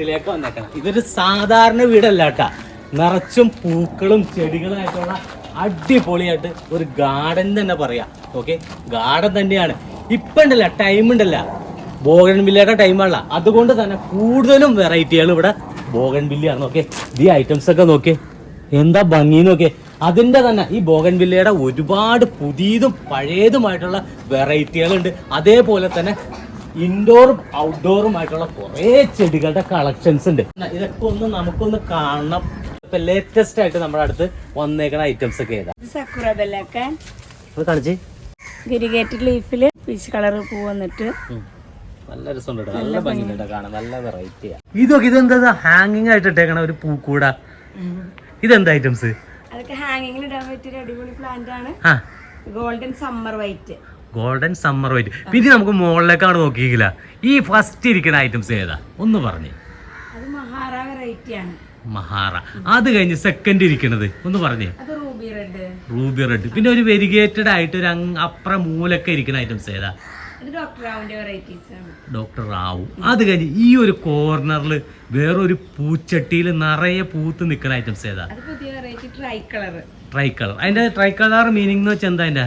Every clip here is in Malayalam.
വീട്ടിലേക്ക് വന്നേക്കണം. ഇതൊരു സാധാരണ വീടല്ല കേട്ടാ. നിറച്ചും പൂക്കളും ചെടികളായിട്ടുള്ള അടിപൊളിയായിട്ട് ഒരു ഗാർഡൻ തന്നെ പറയാം. ഓക്കെ ഗാർഡൻ തന്നെയാണ്. ഇപ്പം ഉണ്ടല്ല ടൈം ഉണ്ടല്ല. ബോഗൻ ബില്ലയുടെ ടൈമല്ല അതുകൊണ്ട് തന്നെ കൂടുതലും വെറൈറ്റികൾ ഇവിടെ ബോഗൻ ബില്ലിയാണ് ഓക്കെ ഈ ഐറ്റംസ് ഒക്കെ നോക്കേ എന്താ ഭംഗി നോക്കെ അതിന്റെ തന്നെ ഈ ബോഗൻ വില്ലയുടെ ഒരുപാട് പുതിയതും പഴയതുമായിട്ടുള്ള വെറൈറ്റികളുണ്ട് അതേപോലെ തന്നെ ഇൻഡോറും ഔട്ട്ഡോറും ആയിട്ടുള്ള കുറേ ചെടികളുടെ കളക്ഷൻസ് ഉണ്ട്. ഇതൊക്കെ ഒന്ന് നമുക്കൊന്ന് കാണണം. ഇപ്പൊ ലേറ്റസ്റ്റ് ആയിട്ട് നമ്മുടെ അടുത്ത് വന്നേക്കുന്ന ഐറ്റംസ് ഒക്കെ ഏതാ? സക്കുറ ബെല്ലൊക്കെ അത് കാണിച്ചേ. ഗിരിഗേറ്റഡ് ലീഫിൽ പീച്ച് കളർ പൂ വന്നിട്ട്. നല്ല രസമുണ്ട് നല്ല ഭംഗിയുണ്ട് കാണാൻ. നല്ല വെറൈറ്റിയാ ഇതൊക്കെ ഇതെന്താ? ഹാങ്ങിങ് ആയിട്ട് ഇട്ടേക്കണ ഒരു പൂക്കൂട. ഇതെന്താ ഐറ്റംസ് അതൊക്കെ ഹാങ്ങിങ്ങിൽ ഇടാൻ പറ്റിയ അടിപൊളി പ്ലാന്റ് ആണ്. ആ. Golden summer white golden summer white പിന്നെ നമുക്ക് മുകളിലേക്കാണ് നോക്കിയില്ല ഈ ഫസ്റ്റ് ഇരിക്കുന്ന ഐറ്റംസ് ഏതാ? ഒന്ന് പറഞ്ഞു. മഹാറ അത് കഴിഞ്ഞ് സെക്കൻഡ് ഇരിക്കുന്നത് ഒന്ന് പറഞ്ഞേ. റൂബി റെഡ് പിന്നെ ഒരു വെരിഗേറ്റഡ് ആയിട്ട് ഒരു അപ്പുറം മൂലൊക്കെ ഇരിക്കുന്ന ഐറ്റംസ് ഏതാ? ഡോക്ടർ റാവു. അത് കഴിഞ്ഞ് ഈ ഒരു കോർണറിൽ വേറൊരു പൂച്ചട്ടിയിൽ നിറയെ പൂത്ത് നിൽക്കുന്ന ഐറ്റംസ് ഏതാ? ട്രൈ കളർ ട്രൈ കളർ അതിന്റെ ട്രൈ കളർ മീനിങ് എന്ന് വെച്ചാൽ എന്താ അതിന്റെ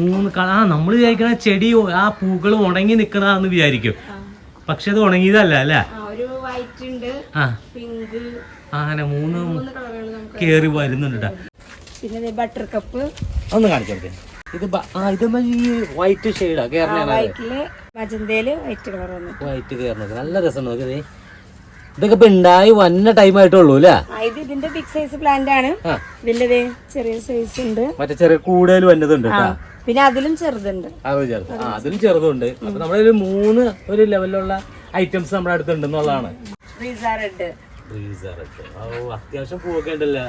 മൂന്ന് കളർ ആ നമ്മൾ വിചാരിക്കണ ചെടി ആ പൂക്കൾ ഉണങ്ങി നിൽക്കണതാന്ന് വിചാരിക്കും. പക്ഷെ അത് ഉണങ്ങിയതല്ല അല്ലേ? അങ്ങനെ മൂന്ന് കേറി വരുന്നുണ്ട്. പിന്നെ ബട്ടർ കപ്പ് ഒന്ന് കാണിച്ചു ഇത് ഇത് ഈ വൈറ്റ് ഷെയ്ഡാ കേരള വൈറ്റിൽ മജന്തയിൽ വൈറ്റ് കളർ വൈറ്റ് നല്ല രസം നോക്കിയതേ ഇതൊക്കെ ഇപ്പൊ ഉണ്ടായി വന്ന ടൈം ആയിട്ടുള്ളൂ അല്ലേ ഇത് ഇതിന്റെ ബിഗ് സൈസ് പ്ലാന്റ് ആണ്. ഇതിന്റെ ചെറിയ സൈസ് ഉണ്ട്. മറ്റേ ചെറിയ കൂടുതൽ വന്നതുണ്ട് പിന്നെ അതിലും ചെറുതുണ്ട്. അതിലും ചെറുതുണ്ട്. അപ്പൊ നമ്മുടെ ഒരു മൂന്ന് ഒരു ലെവലിലുള്ള ഐറ്റംസ് നമ്മുടെ അടുത്തുണ്ട് എന്നുള്ളതാണ്. അത്യാവശ്യം പൂവൊക്കെ ഉണ്ടല്ലോ?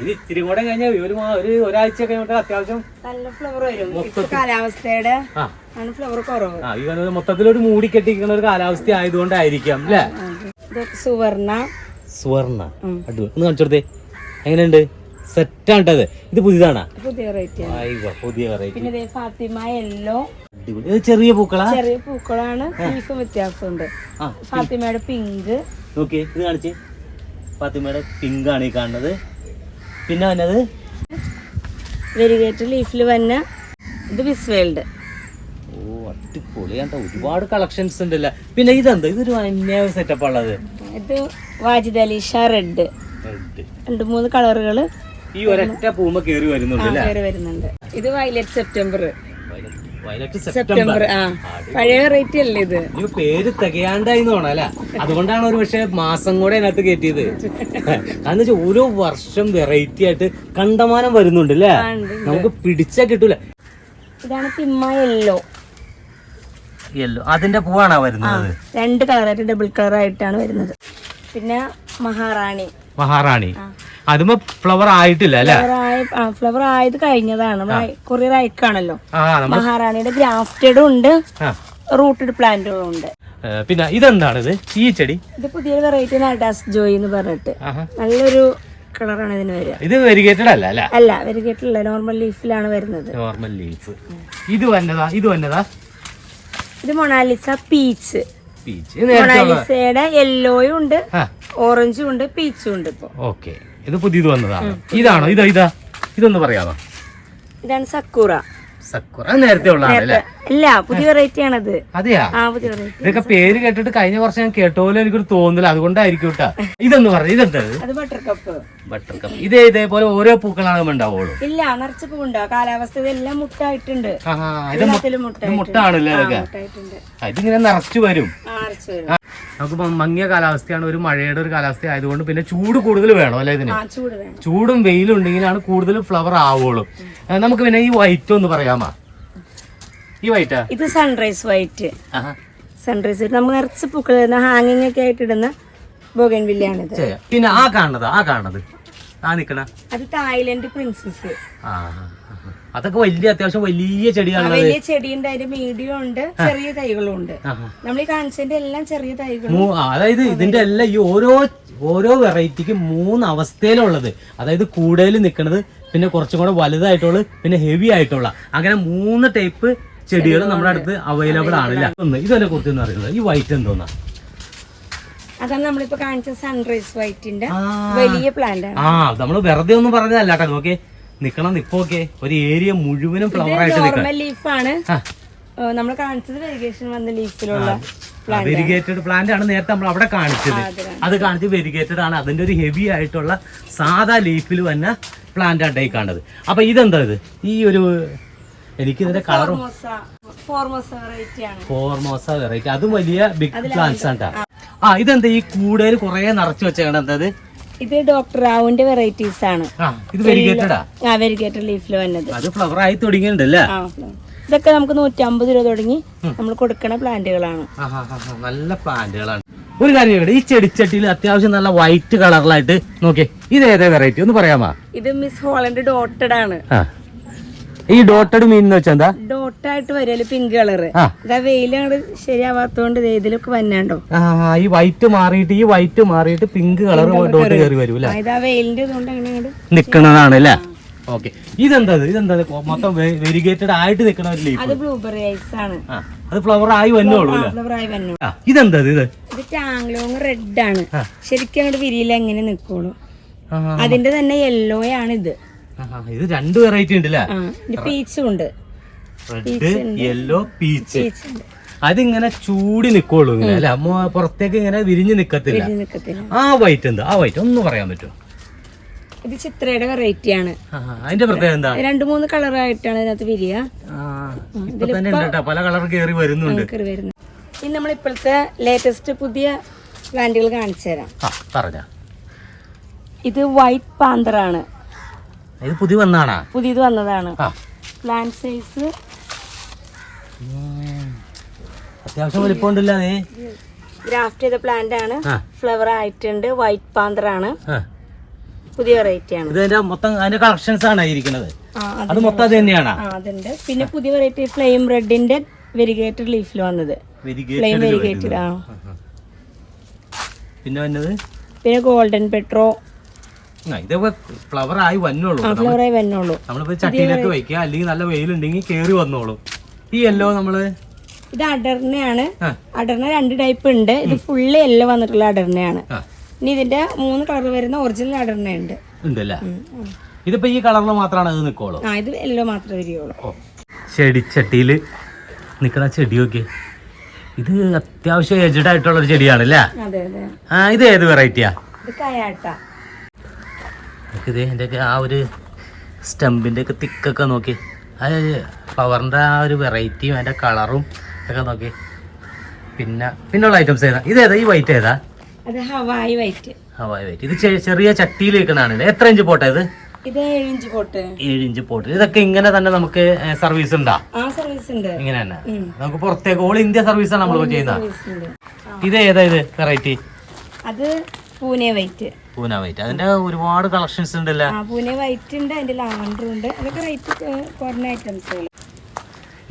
ഇത് ഇത്തിരി കൂടെ കഴിഞ്ഞാൽ ഒരു ഒരു ഒരാഴ്ച കഴിഞ്ഞിട്ട് അത്യാവശ്യം നല്ല ഫ്ലവർ വരും. കാലാവസ്ഥയുടെ ഫ്ലവർ കുറവ്. മൊത്തത്തിൽ മൊത്തത്തിലൊരു മൂടി കെട്ടിക്കുന്ന ഒരു കാലാവസ്ഥ ആയതുകൊണ്ടായിരിക്കാം അല്ലേ സുവർണ. സുവർണ. അടിപൊളി. ഒന്ന് കാണിച്ചു കൊടുത്തേ. സെറ്റാണ് സെറ്റാണ്ടത് ഇത്. പുതിയതാണ്? പുതിയ വെറൈറ്റി പുതിയ വെറൈറ്റി പിന്നെ ഫാത്തിമ യെല്ലോ ഇത് ചെറിയ പൂക്കളാ? ചെറിയ പൂക്കളാണ്. ലീഫും വ്യത്യാസമുണ്ട്. ഫാത്തിമയുടെ പിങ്ക് നോക്കിയേ ഇത് കാണിച്ചേ. ഫാത്തിമയുടെ പിങ്ക് ആണ് ഈ കാണുന്നത്. പിന്നെ വന്നത്? വെരികേറ്റ് ലീഫിൽ വന്ന ഇത് ഓ അടിപൊളിയാണ്ട ഒരുപാട് കളക്ഷൻസ് ഉണ്ടല്ലോ? പിന്നെ ഇതെന്താ? ഇതൊരു അന്യായ സെറ്റപ്പ് ഉള്ളത് ഇത് വാജിദ് അലീഷ റെഡ്. രണ്ട് മൂന്ന് കളറുകൾ ഈ ഒരൊറ്റ പൂമ കേറി വരുന്നുണ്ട് കയറി വരുന്നുണ്ട്. ഇത് വയലറ്റ് സെപ്റ്റംബർ. Violet September. ആ. പഴയ അല്ലേ ഇത്? പേര് തികയാണ്ടായി അതുകൊണ്ടാണ് ഒരു പക്ഷെ മാസം കൂടെ അതിനകത്ത് കയറ്റിയത്. കാരണം വെച്ചാൽ ഓരോ വർഷം വെറൈറ്റി ആയിട്ട് കണ്ടമാനം വരുന്നുണ്ട് അല്ലേ. നമുക്ക് പിടിച്ചാ കിട്ടൂല. ഇതാണ് തിമ്മ യെല്ലോ. യെല്ലോ. അതിന്റെ പൂവാണോ വരുന്നത്? രണ്ട് കളറായിട്ട് ഡബിൾ കളർ ആയിട്ടാണ് വരുന്നത്. പിന്നെ മഹാറാണി. മഹാറാണി. അതുമ്പോ ഫ്ലവർ ആയിട്ടില്ല അല്ലെ? ഫ്ലവർ ആയ ആയത് കഴിഞ്ഞതാണ്. കൊറിയർ അയക്കാണല്ലോ ആ നമ്മ മഹാറാണിയുടെ ഗ്രാഫ്റ്റഡും ഉണ്ട് റൂട്ടഡ് പ്ലാന്റും ഉണ്ട്. പിന്നെ ഇതെന്താണ് ഇത് ഈ ചെടി? ഇത് പുതിയ വെറൈറ്റി നടാസ് ജോയി എന്ന് പറഞ്ഞിട്ട്. നല്ലൊരു കളറാണ് ഇതിന് വരിക. ഇത് വെരിഗേറ്റഡ് അല്ല? അല്ല വെരിഗേറ്റഡ് അല്ല നോർമൽ ലീഫിലാണ് വരുന്നത്. Normal leaf. ഇത് വന്നതാ ഇത് വന്നതാ. ഇത് മൊണാലിസ പീച്ച്. മൊണാലിസയുടെ യെല്ലോയും ഉണ്ട് ഓറഞ്ചും ഉണ്ട് പീച്ചും ഉണ്ട് ഇപ്പൊ. ഓക്കെ ഇത് പുതിയത് വന്നതാണ്. ഇതാണോ? ഇതാ ഇതാ. ഇതൊന്ന് പറയാമോ? ഇതാണ് സക്കൂറ. സക്കുറ. നേരത്തെ ഉള്ളതാണ് അല്ല? പുതിയ വെറൈറ്റി ആണത്. അതെയാ? ഇതൊക്കെ പേര് കേട്ടിട്ട് കഴിഞ്ഞ വർഷം ഞാൻ കേട്ട പോലെ എനിക്കൊരു തോന്നില്ല അതുകൊണ്ടായിരിക്കും കേട്ടാ ഇതെന്ന് പറഞ്ഞു ഇതെന്താ? ബട്ടർ കപ്പ് ബട്ടർ കപ്പ് ഇതേ ഇതേപോലെ ഓരോ പൂക്കളാണ് ഉണ്ടാവുള്ളൂ. ഇല്ല നിറച്ച് പൂണ്ടോ കാലാവസ്ഥ ഇതെല്ലാം മുട്ടായിട്ടുണ്ട്. മുട്ടാണല്ലേ ഇതിങ്ങനെ നിറച്ചു വരും. നമുക്ക് മങ്ങിയ കാലാവസ്ഥയാണ് ഒരു മഴയുടെ ഒരു കാലാവസ്ഥ ആയതുകൊണ്ട് പിന്നെ ചൂട് കൂടുതൽ വേണം അല്ലേ ഇതിന്? ചൂട് വെയിലും ഉണ്ടെങ്കിലാണ് കൂടുതൽ ഫ്ലവർ ആവുള്ളൂ. നമുക്ക് പിന്നെ ഈ വൈറ്റ് ഒന്ന് പറയാമോ? ഈ വൈറ്റാ ഇത് സൺറൈസ് വൈറ്റ് സൺറൈസ് നമ്മൾ നിറച്ച് പൂക്കൾ ഹാങ്ങിങ് ഒക്കെ ആയിട്ട് ഇടുന്ന ബോഗൻവില്ലാണ് പിന്നെ ആ കാണുന്നത് ആ കാണുന്നത്. ആ നിക്കണ അത് തായ്ലൻഡ് പ്രിൻസസ് ആ. അതൊക്കെ വലിയ അത്യാവശ്യം വലിയ ചെടിയാണ് വലിയ ചെടിയുണ്ട് അതിന്റെ മീഡിയം ഉണ്ട് ചെറിയ തൈകളും ഉണ്ട് നമ്മൾ ഈ കാണിച്ചതിന്റെ എല്ലാം ചെറിയ തൈകളും. അതായത് ഇതിന്റെ എല്ലാം ഈ ഓരോ ഓരോ വെറൈറ്റിക്ക് മൂന്ന് അവസ്ഥയിലുള്ളത്. അതായത് കൂടുതൽ നിൽക്കുന്നത് പിന്നെ കുറച്ചും കൂടെ വലുതായിട്ടുള്ള പിന്നെ ഹെവി ആയിട്ടുള്ള. അങ്ങനെ മൂന്ന് ടൈപ്പ് ചെടികൾ നമ്മുടെ അടുത്ത് അവൈലബിൾ ആണല്ല ഒന്ന് ഇതിനെ കുറിച്ച് എന്ന് അറിയുന്നത്. ഈ വൈറ്റ് എന്തോന്നാ? അതാണ് നമ്മളിപ്പോ കാണിച്ച സൺറൈസ് വൈറ്റിന്റെ വലിയ പ്ലാന്റ് ആ നമ്മൾ വെറുതെ ഒന്നും പറഞ്ഞതല്ല കേട്ടോ നോക്കേ നിക്കണം നിപ്പോക്കെ ഒരു ഏരിയ മുഴുവനും ഫ്ലവർ ആയിട്ട് നോർമൽ ലീഫാണ് നമ്മൾ കാണിച്ചത് വെരിഗേഷൻ വന്ന ലീഫിലുള്ള വെരിഗേറ്റഡ് പ്ലാന്റ് ആണ്. നേരത്തെ നമ്മൾ അവിടെ കാണിച്ചത്. അത്. കാണിച്ച് വെരിഗേറ്റഡ് ആണ്. അതിന്റെ ഒരു ഹെവി ആയിട്ടുള്ള സാധാ ലീഫിൽ വന്ന പ്ലാന്റ് ആയിട്ടായി കാണുന്നത്. അപ്പൊ ഇതെന്താ ഇത്? ഈ ഒരു എനിക്ക് ഇതിന്റെ കളറും ഫോർമോസ വെറൈറ്റി അതും വലിയ ബിഗ് പ്ലാന്റ്സ് ആണ്. ആ ഇതെന്താ? ഈ കൂടുതൽ കുറെ നിറച്ചു വെച്ചേക്കണം എന്താ ഇത്? ഡോക്ടർ റാവുന്റെ വെറൈറ്റീസ് ആണ്. ഇത് വെരിഗേറ്റഡാ ആ? വെരിഗേറ്റർ ലീഫിൽ വന്നത്. അത് ഫ്ലവർ ആയി തുടങ്ങിയിട്ടുണ്ടല്ലേ ഇതൊക്കെ നമുക്ക് നൂറ്റി അമ്പത് രൂപ തുടങ്ങി നമ്മൾ കൊടുക്കണ പ്ലാന്റുകളാണ്. നല്ല പ്ലാന്റുകളാണ്. ഒരു കാര്യം ഈ ചെടിച്ചട്ടിയിൽ അത്യാവശ്യം നല്ല വൈറ്റ് കളറിലായിട്ട് നോക്കിയേ. ഇത് ഏതാ വെറൈറ്റി ഒന്ന് പറയാമോ? ഇത് മിസ് ഹോളന്റ് ഡോട്ടഡ് ആണ്. ഈ ഡോട്ടഡ് മീൻ എന്ന് വെച്ചാൽ എന്താ? ഡോട്ടായിട്ട് വരൽ പിങ്ക് കളറ് വെയിലാണ് ഇതാ അങ്ങോട്ട് ശരിയാവാത്തോണ്ട് ഇതിലൊക്കെ വന്നാണ്ടോ? ആ, ഈ വൈറ്റ് മാറിയിട്ട് ഈ വൈറ്റ് മാറിയിട്ട് പിങ്ക് കളർ ഡോട്ട് കയറി വരും അല്ലേ? ഇതാ വെയിലിന്റെ നിക്കണതാണ് അല്ലേ? ഓക്കെ ഇതെന്താ ഇത്? ഇതെന്താ മൊത്തം വെരിഗേറ്റഡ് ആയിട്ട് നിക്കണ ഒരു ലീഫ് അത് ബ്ലൂബെറി ഐസ് ആണ്. അത് ഫ്ലവർ ആയി വന്നോളൂ ഇതെന്താ ഇത്? ഇത്? ടാങ്ലോങ് റെഡ് ആണ്. ശരിക്കും അങ്ങോട്ട് വിരിയില്ല എങ്ങനെ നിക്കോളൂ. ആ, അതിന്റെ തന്നെ യെല്ലോ ആണ് ഇത്. ഇത് രണ്ട് വെറൈറ്റി ഉണ്ട് അല്ലേ ആ ഇത് പീച്ചും ഉണ്ട്. റെഡ് യെല്ലോ പീച്ച് അതിങ്ങനെ ചൂടി നിക്കോളൂ ഇങ്ങനെ അല്ലെ? അമ്മ പുറത്തേക്ക് ഇങ്ങനെ വിരിഞ്ഞു നിക്കത്തില്ല. ആ വൈറ്റ് എന്താ? ആ വൈറ്റ് ഒന്ന് പറയാൻ പറ്റുമോ? ഇത് ചിത്രയുടെ വെറൈറ്റി ആണ്. അതിന്റെ പ്രത്യേകത എന്താ? രണ്ട് മൂന്ന് കളറായിട്ടാണ് ഇതിനകത്ത് വിരിയ പല കളർ കയറി വരുന്നുണ്ട്. ഇനി നമ്മൾ ഇപ്പോഴത്തെ ലേറ്റസ്റ്റ് പുതിയ പ്ലാന്റുകൾ കാണിച്ചു തരാം. പറഞ്ഞ. ഇത് വൈറ്റ് പാന്തറാണ് ഇത് പുതിയ വന്നാണാ? പുതിയത് വന്നതാണ്. Plant size. അത്യാവശ്യം വലിപ്പമുണ്ടല്ലോ നീ. ഗ്രാഫ്റ്റ് ചെയ്ത പ്ലാന്റ് ആണ്. ഫ്ലവർ ആയിട്ടുണ്ട്. വൈറ്റ് പാന്തർ ആണ് പുതിയ വെറൈറ്റി ആണ്. ഇതിന്റെ മൊത്തം അതിന്റെ കളക്ഷൻസ് ആണ് ഇരിക്കുന്നത്. അത് മൊത്തം അത് തന്നെയാണ്? അതുണ്ട്. പിന്നെ പുതിയ വെറൈറ്റി ഫ്ലെയിം റെഡിന്റെ വെരിഗേറ്റഡ് ലീഫിൽ വന്നത് ഫ്ലെയിം വെരിഗേറ്റഡ് ആ. പിന്നെ വന്നത്? പിന്നെ ഗോൾഡൻ പെട്രോ ഇതൊക്കെ ഫ്ലവർ ആയി വന്നോളൂ. ആയി വന്നോളൂ. നമ്മളിപ്പോ ചട്ടിയിലൊക്കെ വെക്കുക അല്ലെങ്കിൽ നല്ല വെയിലുണ്ടെങ്കിൽ കേറി വന്നോളൂ. ഈ യെല്ലോ നമ്മൾ ഇത് അടർണയാണ് അടർണ രണ്ട് ടൈപ്പ് ഉണ്ട്. ഇത് ഫുള്ള് യെല്ലോ വന്നിട്ടുള്ള അടർണയാണ് ഇനി ഇതിന്റെ മൂന്ന് കളർ വരുന്ന ഒറിജിനൽ അടർണ ഉണ്ട് ഉണ്ടല്ലേ ഇതിപ്പോ ഈ കളറിൽ മാത്രമാണ് ഇത് നിക്കോളൂ? ആ ഇത് യെല്ലോ മാത്രമേ വരികയുള്ളൂ. ചെടി ചെടിച്ചട്ടിയിൽ നിൽക്കുന്ന ചെടിയൊക്കെ ഇത് അത്യാവശ്യം ഏജഡ് ആയിട്ടുള്ള ഒരു ചെടിയാണല്ലേ? അതെ അതെ. ആ ഇത് ഏത് വെറൈറ്റിയാ ഇത് കയാട്ട. ഇത് എന്റെ ഒക്കെ ആ ഒരു സ്റ്റമ്പിന്റെ ഒക്കെ തിക്കൊക്കെ നോക്കി. അത് പവറിന്റെ ആ ഒരു വെറൈറ്റിയും അതിന്റെ കളറും ഒക്കെ നോക്കി. പിന്നെ പിന്നെയുള്ള ഐറ്റംസ് ഏതാ? ഇത് ഏതാ? ഈ വൈറ്റ് ഏതാ? ഹവായി വൈറ്റ് ഹവായ് വൈറ്റ് ഇത് ചെറിയ ചട്ടിയിൽ വെക്കണതാണ് എത്ര ഇഞ്ച് പോട്ടെ ഇത്? ഏഴ് ഇഞ്ച് പോട്ട്. ഇതൊക്കെ ഇങ്ങനെ തന്നെ നമുക്ക് സർവീസ് ഉണ്ടാ? ഇങ്ങനെ തന്നെ. നമുക്ക് പുറത്തേക്ക് ഓൾ ഇന്ത്യ സർവീസ് ആണ് നമ്മൾ ചെയ്യുന്നത്. ഇത് ഏതാ ഇത്? വെറൈറ്റി അത് പൂനെ വൈറ്റ് പൂന വൈറ്റ് അതിന്റെ ഒരുപാട് കളക്ഷൻസ് ഉണ്ടല്ലോ? പൂനെ വൈറ്റ് ഉണ്ട് അതിന്റെ ലാവൻഡർ ഉണ്ട്. അതൊക്കെ റേറ്റ് കുറഞ്ഞ ഐറ്റംസുകൾ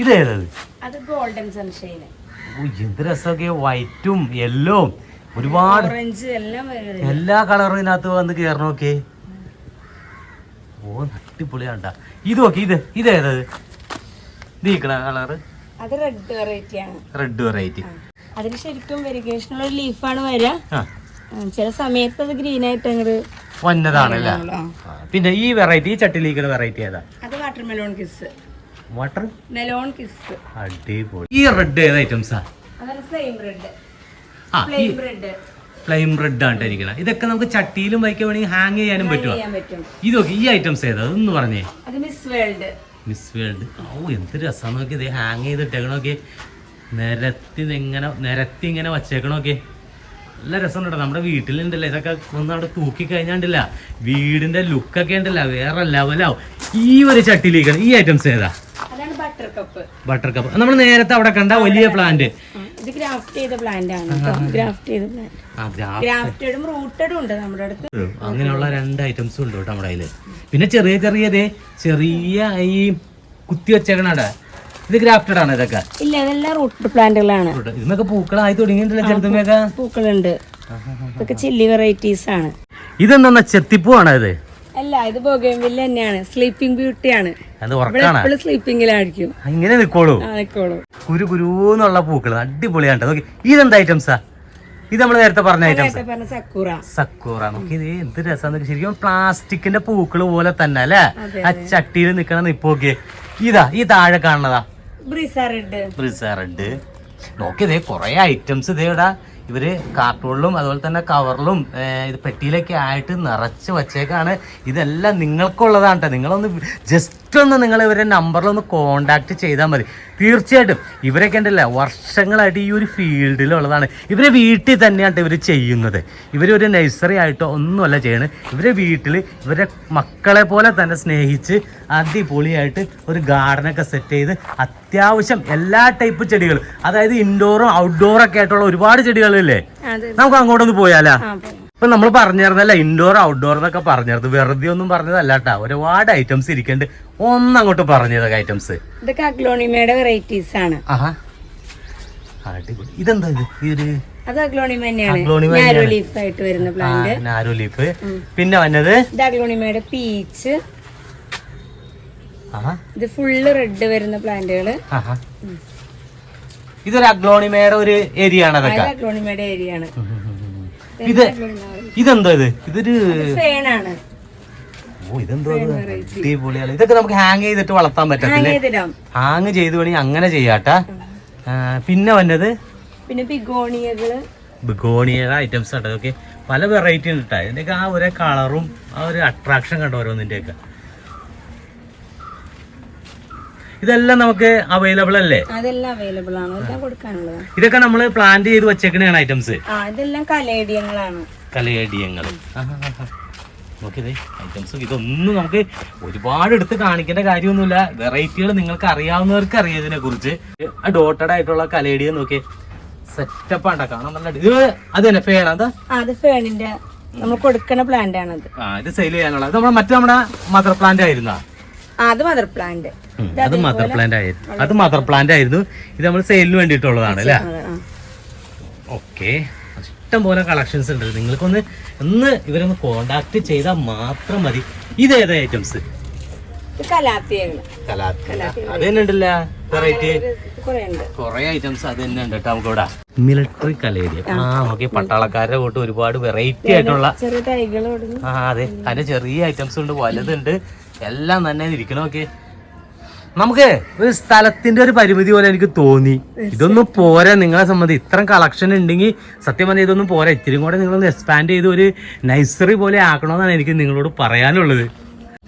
ഇത് ഏതത്? അത് ഗോൾഡൻ സൺഷൈൻ ഓ, എന്ത് രസമൊക്കെ. വൈറ്റും യെല്ലോ ഒരുപാട് ഓറഞ്ച് എല്ലാം എല്ലാ കളറും ഇതിനകത്ത് വന്ന് കയറണമൊക്കെ ഓ അടിപൊളിയാണ്ട. ഇത് നോക്കി ഇത് ഇത് ഏതത്? ഇത് കളറ്? അത് റെഡ് വെറൈറ്റി ആണ്. റെഡ് വെറൈറ്റി അതിന് ശരിക്കും വെരിഗേഷനുള്ള ലീഫാണ് വരിക. ചില സമയത്ത് അത് ഗ്രീൻ ആയിട്ട് അങ്ങോട്ട് വന്നതാണല്ലേ? പിന്നെ ഈ വെറൈറ്റി ഈ ചട്ടിലിരിക്കുന്ന വെറൈറ്റി ഏതാ? അത് watermelon kiss watermelon kiss അടിപൊളി. ഈ റെഡ് ഏത് ഐറ്റംസാ അതാണ് ഫ്ലെയിം റെഡ് ആ ഈ ഫ്ലെയിം റെഡ് ഫ്ലെയിം റെഡ് ആണ് ഇരിക്കണം. ഇതൊക്കെ നമുക്ക് ചട്ടിയിലും വയ്ക്കാൻ വേണമെങ്കിൽ ഹാങ് ചെയ്യാനും പറ്റുമോ പറ്റും. ഇത് നോക്കി ഈ ഐറ്റംസ് ഏതാ? അതൊന്ന് പറഞ്ഞേ. അത് മിസ് വേൾഡ് മിസ് വേൾഡ് ഓ എന്ത് രസം നോക്കി ഇത് ഹാങ് ചെയ്തിട്ടേക്കണോക്കെ നിരത്തി ഇങ്ങനെ നിരത്തി ഇങ്ങനെ വച്ചേക്കണോക്കെ നല്ല രസമുണ്ടോ നമ്മുടെ വീട്ടിലുണ്ടല്ലോ? ഇതൊക്കെ ഒന്ന് അവിടെ തൂക്കി കഴിഞ്ഞാണ്ടില്ല വീടിന്റെ ലുക്കൊക്കെ ഉണ്ടല്ല? വേറെ ലെവലാവും ഈ ഒരു ചട്ടിയിലേക്കാണ് ഈ ഐറ്റംസ് ഏതാ? ബട്ടർ കപ്പ് ബട്ടർ കപ്പ് നമ്മൾ നേരത്തെ അവിടെ കണ്ട വലിയ പ്ലാന്റ് ഇത് ഗ്രാഫ്റ്റ് ചെയ്ത പ്ലാന്റ് ആണ് ഗ്രാഫ്റ്റ് ചെയ്ത പ്ലാന്റ് ആ ഗ്രാഫ്റ്റഡും റൂട്ടഡും ഉണ്ട് നമ്മുടെ അടുത്ത്. അങ്ങനെയുള്ള രണ്ട് ഐറ്റംസും ഉണ്ട് കേട്ടോ നമ്മുടെ കയ്യിൽ. പിന്നെ ചെറിയ ചെറിയ ദേ ചെറിയ ഈ കുത്തി വെച്ചേക്കണടെ ഇത് ഗ്രാഫ്റ്റഡ് ആണ് ഇതൊക്കെ? ഇല്ല ഇതെല്ലാം റൂട്ട് പ്ലാന്റുകളാണ് ഇതിനൊക്കെ പൂക്കളായി തുടങ്ങിയിട്ടില്ല ചെറുതുമൊക്കെ പൂക്കളുണ്ട്. ഇതൊക്കെ ചില്ലി വെറൈറ്റീസ് ആണ്. ഇതെന്താ ചെത്തിപ്പൂ ആണ് ഇത്? അല്ല ഇത് ബോഗൻവില്ല തന്നെയാണ്. സ്ലീപ്പിംഗ് ബ്യൂട്ടി ആണ്. എപ്പോഴും സ്ലീപ്പിംഗിലായിരിക്കും ഇങ്ങനെ നിക്കോളൂ. ആ നിക്കോളൂ. കുരു കുരുന്നുള്ള പൂക്കൾ അടിപൊളിയാണ് നോക്കി ഇതെന്താ ഐറ്റംസാ ഇത് നമ്മൾ നേരത്തെ പറഞ്ഞ ഐറ്റംസ് നേരത്തെ പറഞ്ഞ സക്കൂറ സക്കൂറ നോക്കി ഇത് എന്ത് രസം ശരിക്കും പ്ലാസ്റ്റിക്കിന്റെ പൂക്കൾ പോലെ തന്നെ അല്ലേ? ആ ചട്ടിയിൽ നിക്കണ നിപ്പോക്കെ. ഇതാ ഈ താഴെ കാണുന്നതാ. ബ്രിസ റെഡ് പ്രിസർഡ് നോക്കിയതേ കുറേ ഐറ്റംസ് ഇതേ ഇവിടെ ഇവർ കാർട്ടൂണിലും അതുപോലെ തന്നെ കവറിലും ഇത് പെട്ടിയിലൊക്കെ ആയിട്ട് നിറച്ച് വച്ചേക്കാണ്. ഇതെല്ലാം നിങ്ങൾക്കുള്ളതാണ് കേട്ടോ നിങ്ങളൊന്ന് ജസ്റ്റ് ഒന്ന് നിങ്ങൾ ഇവരെ നമ്പറിലൊന്ന് കോണ്ടാക്ട് ചെയ്താൽ മതി. തീർച്ചയായിട്ടും ഇവരൊക്കെ ഉണ്ടല്ല വർഷങ്ങളായിട്ട് ഈ ഒരു ഫീൽഡിലുള്ളതാണ്. ഇവരെ വീട്ടിൽ തന്നെയാണ് ഇവർ ചെയ്യുന്നത്. ഇവരൊരു നഴ്സറി ആയിട്ടോ ഒന്നുമല്ല ചെയ്യണത് ഇവരെ വീട്ടിൽ ഇവരെ മക്കളെ പോലെ തന്നെ സ്നേഹിച്ച് അടിപൊളിയായിട്ട് ഒരു ഗാർഡനൊക്കെ സെറ്റ് ചെയ്ത് അത്യാവശ്യം എല്ലാ ടൈപ്പ് ചെടികൾ അതായത് ഇൻഡോറും ഔട്ട്ഡോറും ഒക്കെ ആയിട്ടുള്ള ഒരുപാട് ചെടികളില്ലേ? നമുക്ക് അങ്ങോട്ടൊന്ന് പോയാലാ. ഇപ്പൊ നമ്മൾ പറഞ്ഞിരുന്നല്ല ഇൻഡോർ ഔട്ട്ഡോർ എന്നൊക്കെ പറഞ്ഞിരുന്നു. വെറുതെ ഒന്നും പറഞ്ഞതല്ല കേട്ടാ ഒരുപാട് ഐറ്റംസ് ഇരിക്കുന്നുണ്ട് ഒന്നങ്ങോട്ട് പറഞ്ഞതൊക്കെ ഐറ്റംസ് ഇതൊക്കെ അഗ്ലോണിമയുടെ വെറൈറ്റീസ് ആണ്. ആഹാ. അടിപൊളി. ഇതെന്താ ഇത്? ഈ ഒരു അത് അഗ്ലോണിമ തന്നെയാണ്. ലീഫ് ആയിട്ട് വരുന്ന പ്ലാന്റ് നാരോ ലീഫ് പിന്നെ വന്നത്? ഇത് അഗ്ലോണിമയുടെ പീച്ച് ഇത് ഫുള്ള് റെഡ് വരുന്ന പ്ലാന്റുകൾ ഇതൊരു അഗ്ലോണിമയുടെ ഒരു ഏരിയ ആണ് അതൊക്കെ അഗ്ലോണിമയുടെ ഏരിയ ആണ്. ഇത് ഇതെന്തോ ഇത്? ഇതൊരു ഓ ഇതെന്തോ ഇത്? അടിപൊളിയാണ്. ഇതൊക്കെ നമുക്ക് ഹാങ് ചെയ്തിട്ട് വളർത്താൻ പറ്റത്തില്ലേ? ഹാങ് ചെയ്ത് വേണമെങ്കിൽ അങ്ങനെ ചെയ്യാട്ടാ. പിന്നെ വന്നത്? പിന്നെ ബിഗോണിയകൾ. ബിഗോണിയുടെ ഐറ്റംസ് ഉണ്ട് ഇതൊക്കെ. പല വെറൈറ്റി ഉണ്ട് കേട്ടോ ഇതിന്റെയൊക്കെ ആ ഒരേ കളറും ആ ഒരു അട്രാക്ഷൻ കണ്ടോ ഓരോന്നിന്റെയൊക്കെ ഇതെല്ലാം നമുക്ക് അവൈലബിൾ അല്ലേ? അതെല്ലാം അവൈലബിൾ ആണ്. എല്ലാം കൊടുക്കാനുള്ളതാണ് ഇതൊക്കെ നമ്മൾ പ്ലാൻ ചെയ്ത് വെച്ചേക്കണയാണ് ഐറ്റംസ് ആ ഇതെല്ലാം കലേഡിയങ്ങളാണ് കലയടിയങ്ങൾ നോക്കിയതേ ഐറ്റംസ് ഇതൊന്നും നമുക്ക് ഒരുപാട് എടുത്ത് കാണിക്കേണ്ട കാര്യമൊന്നുമില്ല. വെറൈറ്റികൾ നിങ്ങൾക്ക് അറിയാവുന്നവർക്ക് അറിയാം ഇതിനെ കുറിച്ച് ഡോട്ടഡ് ആയിട്ടുള്ള കലേഡിയ നോക്കിയേ. സെറ്റപ്പ് ആണ് കാണാൻ നല്ല ഇത് അത് തന്നെ ഫേൺ അതാ? ആ അത് ഫേണിന്റെ നമ്മൾ കൊടുക്കുന്ന പ്ലാന്റ് ആണ് ആ ഇത് സെയിൽ ചെയ്യാനുള്ള. ഇത് നമ്മുടെ മറ്റേ നമ്മുടെ മദർ പ്ലാന്റ് ആയിരുന്നാ? ആ അത് മദർ പ്ലാന്റ് അത് മദർ പ്ലാന്റ് ആയിരുന്നു അത് മദർ പ്ലാന്റ് ആയിരുന്നു. ഇത് നമ്മൾ സെയിലിന് വേണ്ടിയിട്ടുള്ളതാണ് അല്ലേ? ഓക്കെ ഇഷ്ടം പോലെ കളക്ഷൻസ് ഉണ്ട്. നിങ്ങൾക്കൊന്ന് ഒന്ന് ഇവരൊന്ന് കോണ്ടാക്ട് ചെയ്താൽ മാത്രം മതി. ഇത് ഏതാ ഐറ്റംസ് അത് തന്നെ ഉണ്ടല്ല വെറൈറ്റി കുറെ ഐറ്റംസ് അത് തന്നെ ഉണ്ട് കേട്ടോ നമുക്ക് ഇവിടെ മിലിറ്ററി കലേരി ആ. ഓക്കെ പട്ടാളക്കാരുടെ കൂട്ട് ഒരുപാട് വെറൈറ്റി ആയിട്ടുള്ള ആ അതെ. അതിന്റെ ചെറിയ ഐറ്റംസ് ഉണ്ട് വലുതുണ്ട്. എല്ലാം തന്നെ ഇരിക്കണം ഓക്കെ നമുക്ക് ഒരു സ്ഥലത്തിന്റെ ഒരു പരിമിതി പോലെ എനിക്ക് തോന്നി. ഇതൊന്നും പോരാ നിങ്ങളെ സംബന്ധിച്ച് ഇത്രയും കളക്ഷൻ ഉണ്ടെങ്കിൽ സത്യം പറഞ്ഞാൽ ഇതൊന്നും പോരാ. ഇത്തിരി കൂടെ നിങ്ങളൊന്ന് എക്സ്പാൻഡ് ചെയ്ത് ഒരു നൈസറി പോലെ ആക്കണമെന്നാണ് എനിക്ക് നിങ്ങളോട് പറയാനുള്ളത്.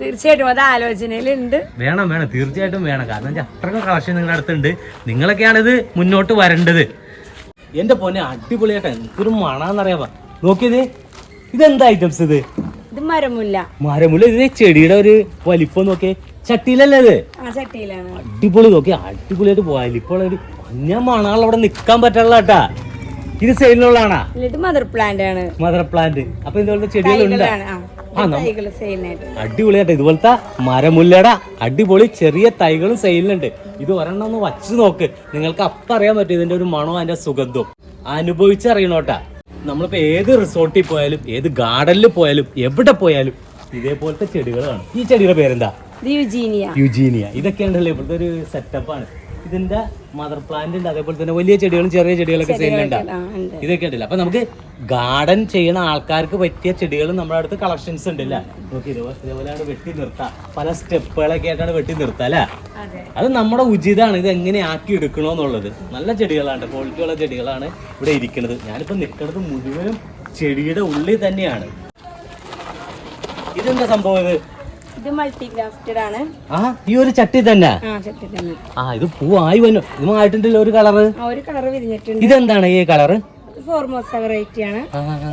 തീർച്ചയായിട്ടും അത് ആലോചനയിലുണ്ട്. വേണം വേണം. തീർച്ചയായിട്ടും വേണം. കാരണം വെച്ചാൽ അത്രയും കളക്ഷൻ നിങ്ങളുടെ അടുത്തുണ്ട്. നിങ്ങളൊക്കെയാണ് ഇത് മുന്നോട്ട് വരേണ്ടത്. എന്റെ പൊന്നെ അടിപൊളിയായിട്ട്. എന്തൊരു മണാന്നറിയാ നോക്കിയത്. ഇതെന്താ ഐറ്റംസ് ഇത്? ഇത് മരമുല്ല. മരമുല്ല. ഇത് ചെടിയുടെ ഒരു വലിപ്പം നോക്കിയേ. ചട്ടിയിലല്ലേ ഇത്? അടിപൊളി നോക്കി അടിപൊളിയായിട്ട് പോയാലും. ഒരു മഞ്ഞ മണാൾ അവിടെ നിക്കാൻ പറ്റുള്ള കേട്ടാ. ഇത് സെയിലിനുള്ളതാണാ? ഇത് മദർ പ്ലാന്റ് ആണ്. Mother plant. അപ്പൊ ഇതുപോലത്തെ ചെടികളുണ്ട്. അടിപൊളി കേട്ടോ. അടിപൊളിയായിട്ട് ഇതുപോലത്തെ മരമുല്ലയുടെ അടിപൊളി ചെറിയ തൈകളും സെയിലുണ്ട് ഇത് ഒരെണ്ണം ഒന്ന് വച്ച് നോക്ക്. നിങ്ങൾക്ക് അപ്പം അറിയാൻ പറ്റും ഇതിന്റെ ഒരു മണവും അതിന്റെ സുഗന്ധവും. അനുഭവിച്ചറിയണോട്ടാ നമ്മളിപ്പോ ഏത് റിസോർട്ടിൽ പോയാലും ഏത് ഗാർഡനിൽ പോയാലും എവിടെ പോയാലും ഇതേപോലത്തെ ചെടികളാണ്. ഈ ചെടിയുടെ പേരെന്താ? യുജീനിയ യുജീനിയ ഇതൊക്കെ ഉണ്ടല്ലോ? ഇവിടുത്തെ ഒരു സെറ്റപ്പാണ് ഇതിന്റെ മദർ പ്ലാന്റ് ഉണ്ട്. അതേപോലെ തന്നെ വലിയ ചെടികളും ചെറിയ ചെടികളൊക്കെ ചെയ്യുന്നുണ്ട് ഇതൊക്കെ ഉണ്ടല്ലോ? അപ്പൊ നമുക്ക് ഗാർഡൻ ചെയ്യുന്ന ആൾക്കാർക്ക് പറ്റിയ ചെടികളും നമ്മുടെ അടുത്ത് കളക്ഷൻസ് ഉണ്ടല്ല? നോക്കി ഇതുപോലെ ഇതേപോലെയാണ് വെട്ടി നിർത്താം. പല സ്റ്റെപ്പുകളൊക്കെ ആയിട്ടാണ് വെട്ടി നിർത്താം അല്ലേ? അതെ. നമ്മുടെ ഉചിതമാണ് ഇത് എങ്ങനെ ആക്കി എടുക്കണോന്നുള്ളത് നല്ല ചെടികളാണ്. ക്വാളിറ്റി ഉള്ള ചെടികളാണ് ഇവിടെ ഇരിക്കുന്നത് ഞാനിപ്പോ നിൽക്കുന്നത് മുഴുവനും ചെടിയുടെ ഉള്ളിൽ തന്നെയാണ്. ഇതെന്താ സംഭവം ഇത്? ഇത് മൾട്ടി ഗ്രാഫ്റ്റഡ് ആണ് ആ ഈ ഒരു ചട്ടി തന്നെ? ആ ചട്ടി തന്നെ. ആ ഇത് പൂവായി വന്നു. ഇത് ആയിട്ടുണ്ടല്ലോ ഒരു കളറ്? ഒരു കളർ വിരിഞ്ഞിട്ടുണ്ട്. ഇതെന്താണ് ഈ കളറ്? ഫോർമോസ വെറൈറ്റി ആണ്.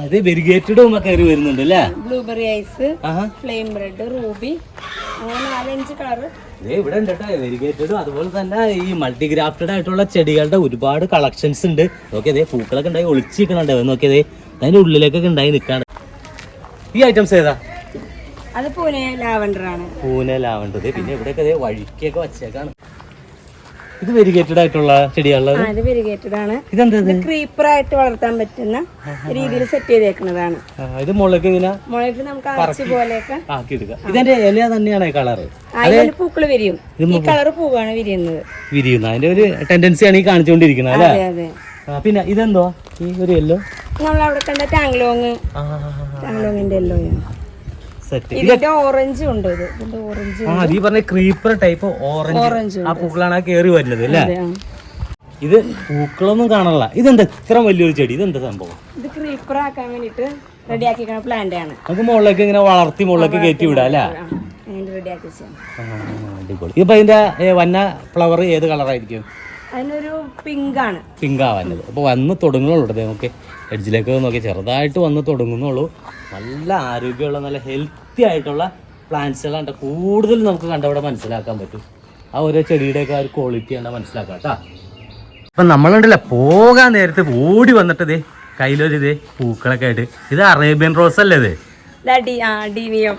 ഇത് വെരിഗേറ്റഡും ഒക്കെ കയറി വരുന്നുണ്ട് അല്ലേ? Blueberry ice flame red ruby അങ്ങനെ നാലഞ്ച് കളർ ഇവിടെ ഉണ്ട് കേട്ടോ വെരിഗേറ്റഡും. അതുപോലെ തന്നെ ഈ മൾട്ടി ഗ്രാഫ്റ്റഡ് ആയിട്ടുള്ള ചെടികളുടെ ഒരുപാട് കളക്ഷൻസ് ഉണ്ട്. നോക്കിയേ ദേ പൂക്കളൊക്കെ ഉണ്ടായി ഒളിച്ചിരിക്കണുണ്ട്. നോക്കിയതേ അതിന്റെ ഉള്ളിലേക്കൊക്കെ ഉണ്ടായി നിൽക്കാണ്. ഈ ഐറ്റംസ് ഏതാ? അത് പൂനെ ലാവണ്ടർ ആണ് പൂനെ ലാവണ്ടർ. പിന്നെ ഇവിടെയൊക്കെ വഴിക്കൊക്കെ വച്ചേക്കാണ്. ഇത് വെരിഗേറ്റഡ് ആയിട്ടുള്ള ചെടിയാണ് ഇത് വെരിഗേറ്റഡ് ആണ്. ഇതെന്താ ഇത്? ഇത് ക്രീപ്പർ ആയിട്ട് വളർത്താൻ പറ്റുന്ന രീതിയിൽ സെറ്റ് ചെയ്തേക്കുന്നതാണ്. ഇത് മുകളിലേക്ക് ഇങ്ങനെ മുളകിട്ട് നമുക്ക് ആർച്ച് പോലെയൊക്കെ ആക്കി എടുക്കുക ഇതിന്റെ ഇല തന്നെയാണ് കളറ് ആ ഇതിന് പൂക്കൾ വിരിയും. ഈ കളർ പൂവാണ് വിരിയുന്നത്. വിരിയുന്ന അതിന്റെ ഒരു ടെൻഡൻസിയാണ് ഈ കാണിച്ചുകൊണ്ടിരിക്കുന്നത് അല്ലേ? അതെ അതെ. പിന്നെ ഇതെന്തോ? ഈ ഒരു യെല്ലോ നമ്മൾ അവിടെ കണ്ട ടാങ്ലോങ് ടാങ്ലോങ്ങിന്റെ യെല്ലോ സെറ്റ് ഇതിന്റെ ഓറഞ്ചും ഉണ്ട് ഇത്. ഇതിന്റെ ഓറഞ്ച് ആ ഈ പറഞ്ഞ ക്രീപ്പർ ടൈപ്പ് ഓറഞ്ച് ആ പൂക്കളാണ് ആ കേറി വരുന്നത് അല്ലേ? ഇത് പൂക്കളൊന്നും കാണല്ല ഇതെന്താ? ഇത്ര വലിയൊരു ചെടി. ഇതെന്താ സംഭവം? ഇത് ക്രീപ്പർ ആക്കാൻ വേണ്ടിട്ട് റെഡിയാക്കി പ്ലാന്റ് ആണ്. നമുക്ക് മുകളിലേക്ക് ഇങ്ങനെ വളർത്തി മുകളിലേക്ക് കയറ്റി വിടാ അല്ലേ? അടിപൊളി. ഇപ്പൊ ഇതിന്റെ വന്ന ഫ്ലവർ ഏത് കളറായിരിക്കും അതിനൊരു പിങ്ക് ആണ് പിങ്ക് ആവാനത് അപ്പോൾ വന്ന് തുടങ്ങുന്നുള്ളൂ നമുക്ക് എഡ്ജിലേക്ക് നോക്കി ചെറുതായിട്ട് വന്ന് തുടങ്ങുന്നുള്ളൂ. നല്ല ആരോഗ്യമുള്ള നല്ല ഹെൽത്തി ആയിട്ടുള്ള പ്ലാന്റ്സുകളാണ് കൂടുതൽ നമുക്ക് കണ്ടവിടെ മനസ്സിലാക്കാൻ പറ്റും. ആ ഓരോ ചെടിയുടെയൊക്കെ ആ ഒരു ക്വാളിറ്റി ആണ് മനസ്സിലാക്കാം കേട്ടോ. അപ്പം നമ്മളുണ്ടല്ലോ പോകാൻ നേരത്തെ ഓടി വന്നിട്ട് ഇതേ കയ്യിലൊരു ഇതേ പൂക്കളൊക്കെ ആയിട്ട്. ഇത് അറേബ്യൻ റോസ് അല്ലേ ഇത്?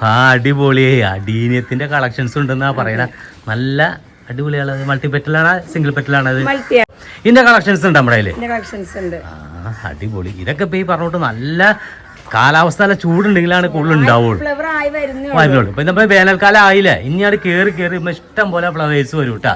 ആ അടിപൊളിയായി അടീനിയത്തിന്റെ കളക്ഷൻസ് ഉണ്ടെന്നാ പറയണ. നല്ല അടിപൊളിയാണ്. മൾട്ടി പെറ്റലാണ് സിംഗിൾ പെറ്റലാണ് ഇതിന്റെ കളക്ഷൻസ് ഉണ്ട് നമ്മുടെ കളക്ഷൻസ് ഉണ്ട്. അടിപൊളി. ഇതൊക്കെ ഇപ്പൊ ഈ പറഞ്ഞോട്ട് നല്ല കാലാവസ്ഥ നല്ല ചൂടുണ്ടെങ്കിലാണ് കൂടുതൽ ഉണ്ടാവുള്ളൂ. ഫ്ലവർ ആയി വരുന്നേ വരുള്ളൂ. ഇപ്പൊ നമ്മൾ വേനൽക്കാലം ആയില്ലേ? ഇനി അത് കേറി കേറി ഇഷ്ടം പോലെ ഫ്ലവേഴ്സ് വരും കേട്ടാ